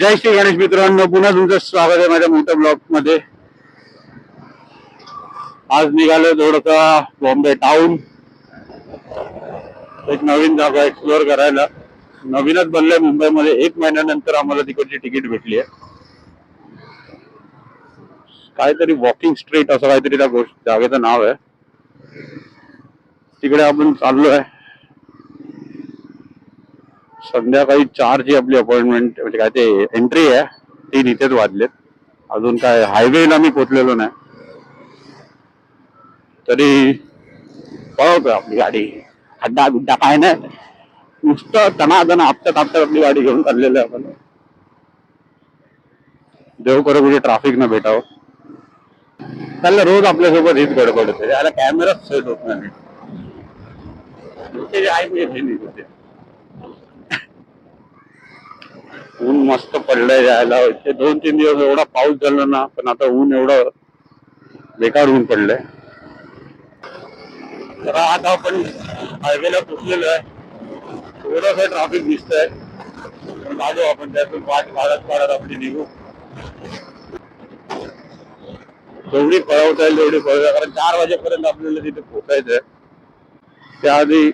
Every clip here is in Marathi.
जय श्री गणेश मित्रांनो पुन्हा तुमचं स्वागत आहे माझ्या मोठ्या ब्लॉगमध्ये. आज निघालो थोडसा बॉम्बे टाउन एक नवीन जागा एक्सप्लोअर करायला. नवीनच बनलंय मुंबईमध्ये. एक महिन्यानंतर आम्हाला तिकडची तिकीट भेटली आहे. काहीतरी वॉकिंग स्ट्रीट असं काहीतरी त्या गोष्ट जागेचं नाव आहे. तिकडे आपण चाललो आहे संध्याकाळी चारची आपली अपॉइंटमेंट म्हणजे काय ते एंट्री आहे तीन इथेच वाजलेत. अजून काय हायवेला मी पोचलेलो नाही. तरी पळवतोय आपली गाडी. खड्डा गुड्डा काय नाही. नुसतं तणादना आपट्यात आपट्यात आपली गाडी घेऊन चाललेलं आहे आपण. देव करो कुठे ट्राफिक न भेटावं. चाललं रोज आपल्यासोबत हीच गडबड होते. याला कॅमेराच सेट होत नाही. आहे ते हे नाही होते. ऊन मस्त पडलंय जायला. इथे दोन तीन दिवस एवढा पाऊस झाला ना पण आता ऊन एवढं बेकार ऊन पडलंय. तर आता आपण हायवेला पोचलेलो आहे. थोडस ट्रॅफिक दिसतंय. पण काढू आपण त्यातून वाट काढत काढत आपली निघू. जेवढी पळवता येईल तेवढी पळवता कारण चार वाजेपर्यंत आपल्याला तिथे पोचायचंय त्याआधी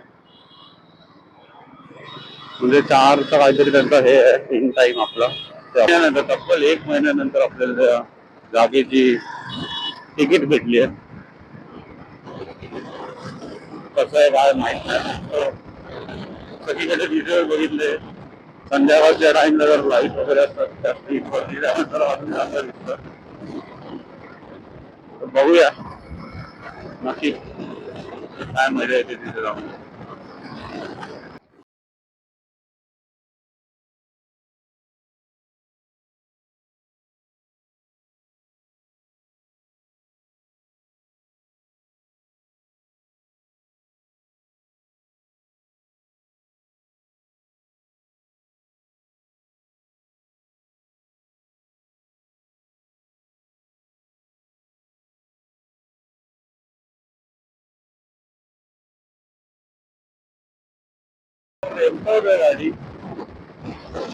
म्हणजे चारचा काहीतरी त्यांचा हे आहे इन टाइम आपला. त्यानंतर तब्बल एक महिन्यानंतर आपल्याला त्या जागेची तिकीट भेटली आहे. कसं आहे काय माहीत नाही. सगळीकडे व्हिडिओ बघितले. संध्याकाळच्या टाइमला जर लाइट वगैरे असतात त्या अजून चांगलं दिसतं बघूया. नक्की. काय मजा येते तिथे जाऊन.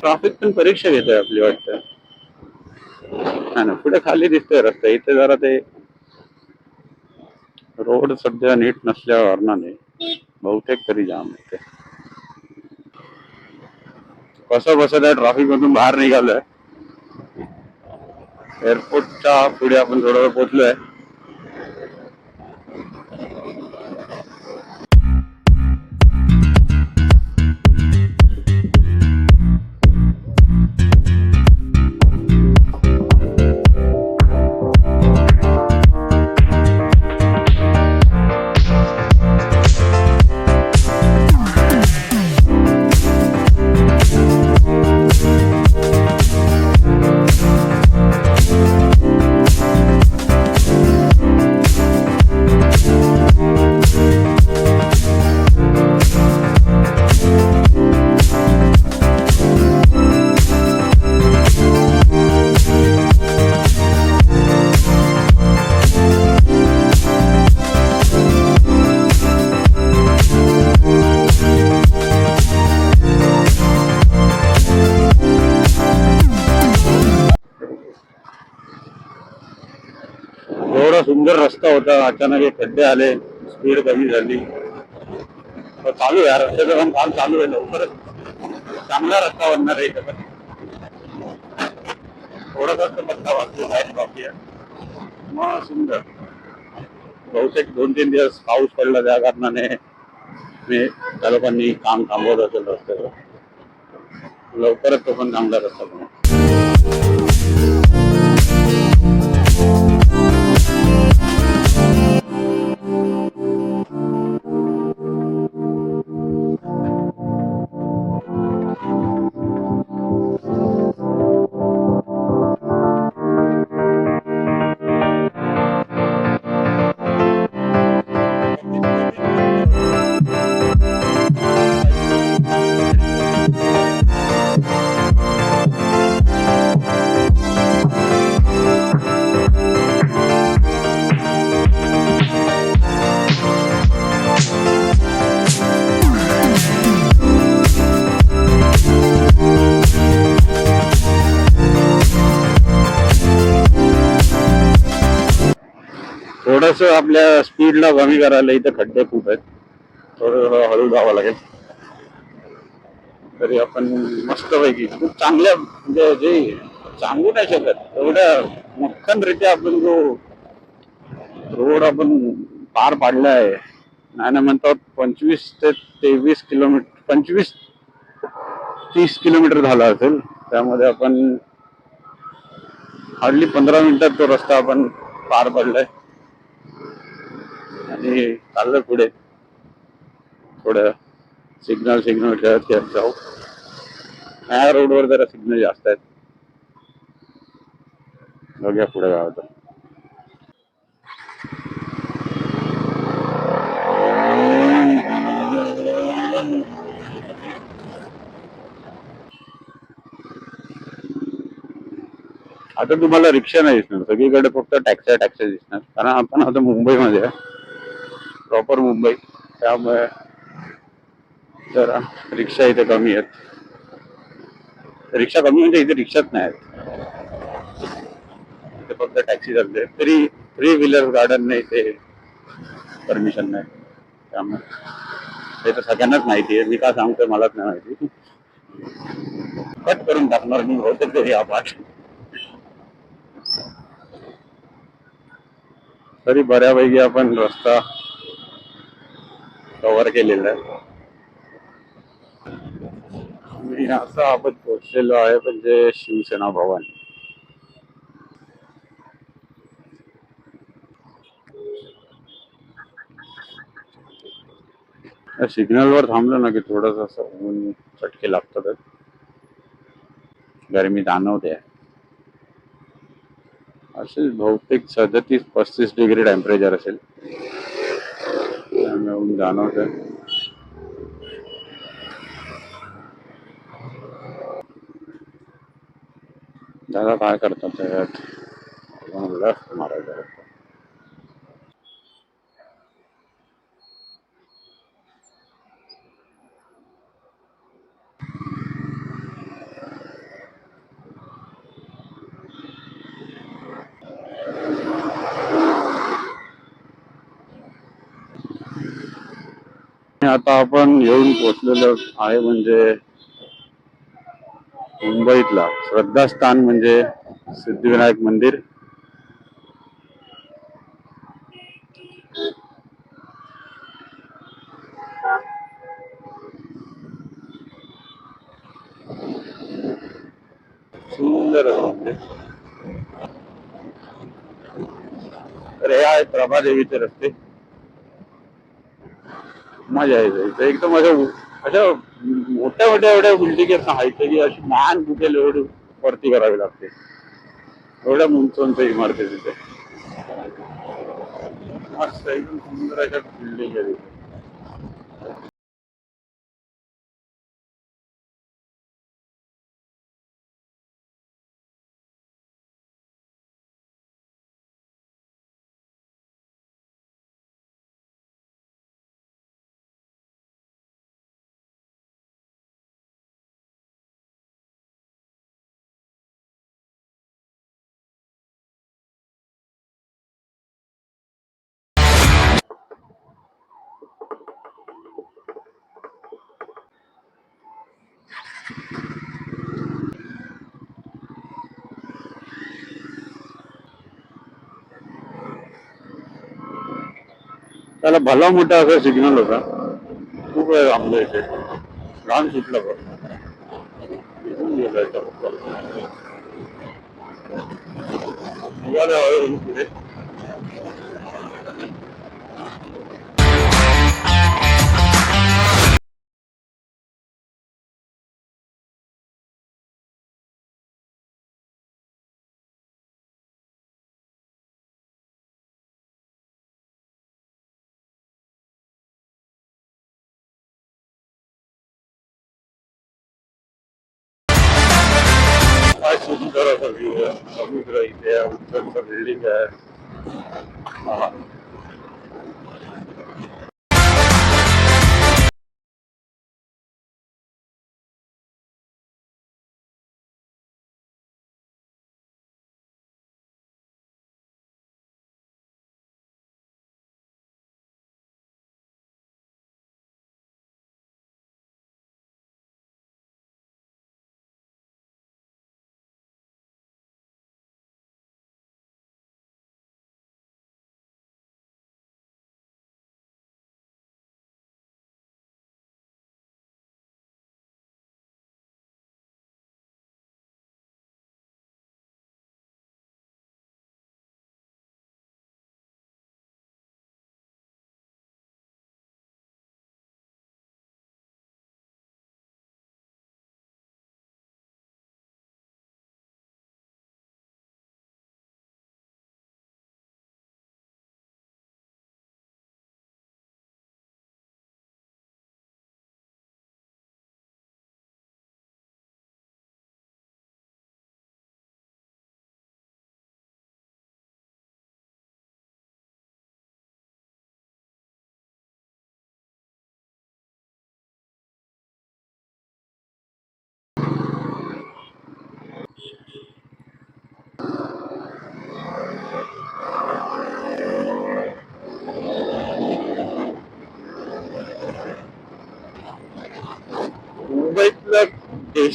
ट्राफिक पण परीक्षा घेत आहे आपली वाटतं. हा ना पुढे खाली दिसतोय रस्ता. इथे जरा ते रोड सध्या नीट नसल्या कारणाने बहुतेक तरी जाम येते कसं बसत आहे ट्रॅफिक मधून बाहेर निघालोय. एअरपोर्टच्या पुढे आपण थोडं वेळ पोहोचलोय. अचानक हे खड्डे आले स्पीड कमी झाली. तर चालू आहे रस्त्याचं पण काम चालू आहे लवकरच. चांगला रस्ता बनणार आहे इथं पण. थोडासा पत्ता वाचतो बाहेर बाकी आहे. मग सुंदर. बहुतेक दोन तीन दिवस पाऊस पडला त्या कारणाने मी त्या लोकांनी काम थांबवत असेल रस्त्याचं लवकरच तो पण चांगला रस्ता बनवतो थोडस आपल्या स्पीडला कमी करायला इथे खड्डे खूप आहेत. थोडं हळू जावं लागेल. तरी आपण मस्तपैकी खूप चांगल्या म्हणजे जे सांगू नाही शकत एवढ्या मक्खनरित्या आपण जो रोड आपण पार पाडला आहे नाही ना म्हणतो पंचवीस ते तेवीस किलोमीटर पंचवीस तीस किलोमीटर झाला असेल त्यामध्ये आपण हार्डली पंधरा मिनिटात तो रस्ता आपण पार पडलाय. आणि चाललं पुढे. थोडं सिग्नल सिग्नल खेळत खेळत जाऊ. या रोडवर जरा सिग्नल जास्त आहेत. बघूया पुढे काय होतं. आता तुम्हाला रिक्षा नाही दिसणार. सगळीकडे फक्त टॅक्सी टॅक्सी दिसणार. कारण आपण आता मुंबईमध्ये आहे. प्रॉपर मुंबई त्यामुळे जरा रिक्षा इथे कमी आहेत. रिक्षा कमी म्हणजे इथे रिक्षाच नाही आहेत. इथे फक्त टॅक्सी चालते. तरी थ्री व्हीलर गार्डन नाही इथे परमिशन नाही. त्यामुळे ते तर सगळ्यांनाच माहिती आहे. मी का सांगतोय मलाच नाही माहिती. कट करून टाकणार मी होते तरी आपाट तरी बऱ्यापैकी आपण रस्ता पोहोचलेलो आहे म्हणजे शिवसेना भवन। सिग्नल वर थांबलो ना की थोडस असं चटके लागतात गरमी जाणवते असेल बहुतेक सदतीस पस्तीस डिग्री टेम्परेचर असेल। त्यामुळे ऊन जाणवत दादा काय करतात त्याच्यात? लेफ्ट मारायचं आता आपण येऊन पोचलेलो आहे म्हणजे मुंबईतला. श्रद्धास्थान म्हणजे सिद्धिविनायक मंदिर. सुंदर असं मंदिर तर हे प्रभादेवीचे रस्ते. मजा येते एकदम असं अशा मोठ्या मोठ्या एवढ्या बिल्डिंग आहेत की अशी मान कुठे एवढी वरती करावी लागते. एवढ्या उंच उंच इमारती तिथे. मस्त एकदम सुंदर अशा बिल्डिंग तिथे त्याला भला मोठा असा सिग्नल होता खूप वेळ थांबलो इथे रान सुटलं बघ इथून गेलं याच्या निघालो हळूहळू पुढे असं व्ह्यू आहे समुद्र इथे आहे उंच बिल्डिंग आहे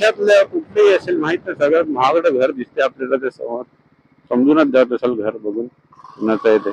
देशातल्या कुठलंही असेल माहीत नाही. सगळ्यात महागडं घर दिसते आपल्याला ते समोर. समजूनच जात असेल घर बघून. कुणाचं आहे ते.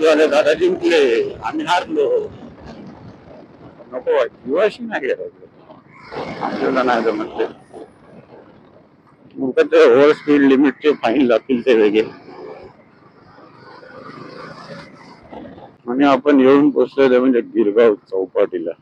वाले दादा जिंकले आम्ही हारलो. नको जीवाशी नाही आपल्याला नाही जमत ते. ते ओव्हर स्पीड लिमिटचे फाईन लागतील ते वेगळे. आणि आपण येऊन पोचलेलो म्हणजे गिरगाव चौपाटीला.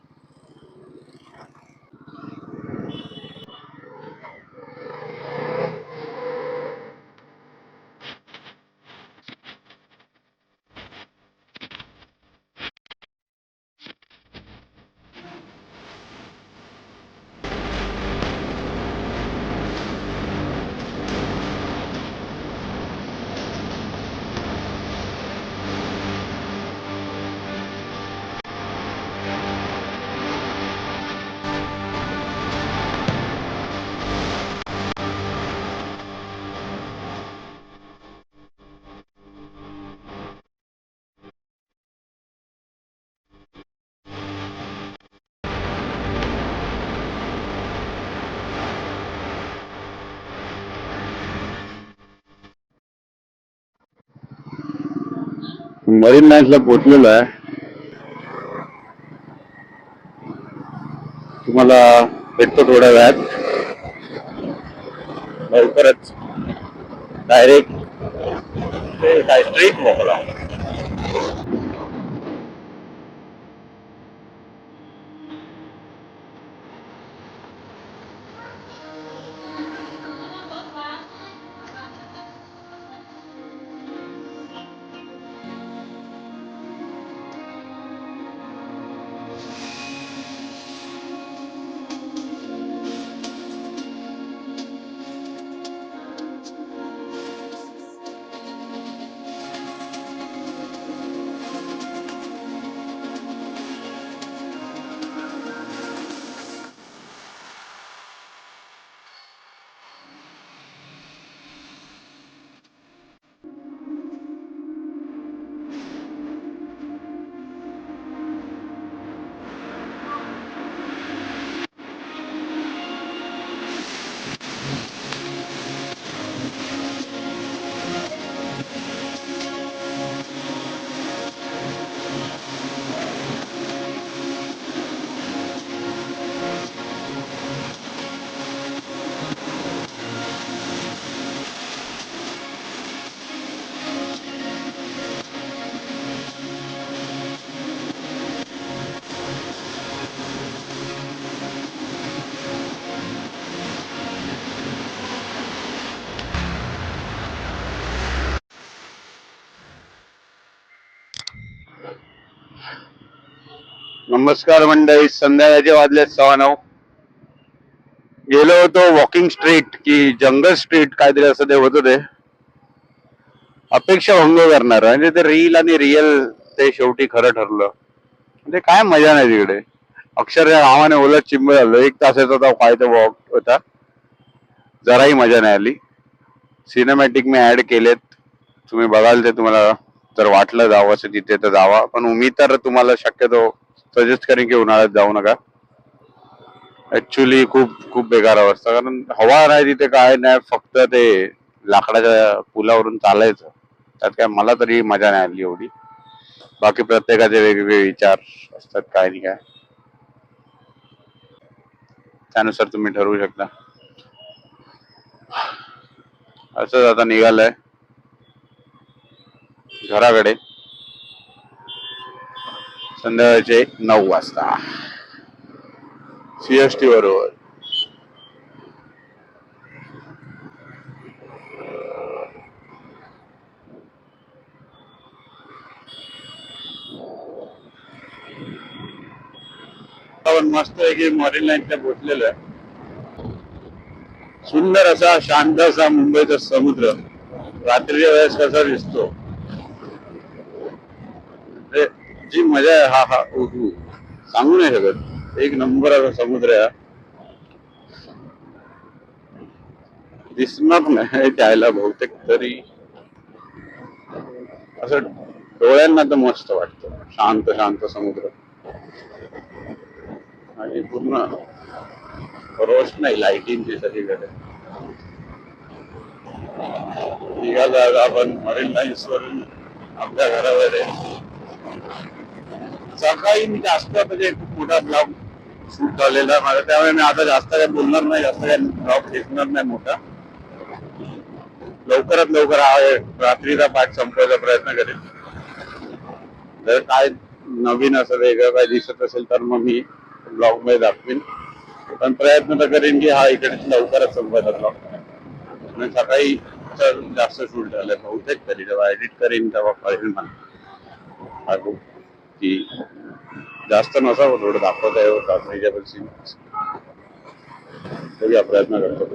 मरीन लाईन्सला पोहोचलेलो आहे. तुम्हाला भेटतो थोड्या वेळात. लवकरच. डायरेक्ट काय स्ट्रीट मोकला नमस्कार मंडळी संध्याकाळचे वाजले सव्वा नऊ. गेलो होतो वॉकिंग स्ट्रीट की जंगल स्ट्रीट काहीतरी असं ते होतं ते. अपेक्षा भंग करणार म्हणजे ते रील आणि रिअल ते शेवटी खरं ठरलं. म्हणजे काय मजा नाही तिकडे. अक्षरशः गावाने ओलट चिंब झालं एक तासाचा तो काय तो वॉक होता. जराही मजा नाही आली. सिनेमॅटिक मी ऍड केलेत. तुम्ही बघाल ते तुम्हाला. जर वाटलं जावं असं तिथे तर जावा. पण मी तर तुम्हाला शक्यतो सजेस्ट करेन की उन्हाळ्यात जाऊ नका. ऍक्च्युली खूप खूप बेकार अवस्था. कारण हवा नाही तिथे काय नाही फक्त ते लाकडाच्या पुलावरून चालायचं. त्यात काय मला तरी मजा नाही आली एवढी. बाकी प्रत्येकाचे वेगवेगळे विचार असतात काय नाही काय. त्यानुसार तुम्ही ठरवू शकता. असंच आता निघालंय. घराकडे. संध्याकाळचे नऊ वाजता. सीएसटी बरोबर. मस्त आहे की लाईन पोचलेलं आहे. सुंदर असा शांत असा मुंबईचा समुद्र. रात्रीच्या वेळेस कसा दिसतो? जी मजा आहे हा हा ओहू सांगू नाही शकत. एक नंबर असा समुद्र आहे. दिसणार नाही त्याला बहुतेक तरी. असं डोळ्यांना तर मस्त वाटत. शांत शांत समुद्र. आणि पूर्ण रोषणाई लाईटिंगची सगळीकडे. निघालो जागा आपण मरीन लाईन्स वरून आपल्या घरामध्ये सकाळी मी जास्त म्हणजे खूप मोठा ब्लॉग शूट झालेला माझा. त्यामुळे मी आता जास्त काही बोलणार नाही जास्त काही ब्लॉग घेतणार नाही मोठा. लवकरात लवकर हा रात्रीचा पाठ संपवायचा प्रयत्न करेल जर काय नवीन असं वेगळं काय दिसत असेल तर मग मी ब्लॉगमध्ये दाखवीन. पण प्रयत्न तर करेन की हा इकडे लवकरच संपवायचा ब्लॉग. आणि सकाळी जास्त शूट झालंय बहुतेक तरी तेव्हा एडिट करेन तेव्हा कळेल मला. हा की जास्त नसावं थोडं दाखवत आहे रात्रीच्या तरी प्रयत्न करतो.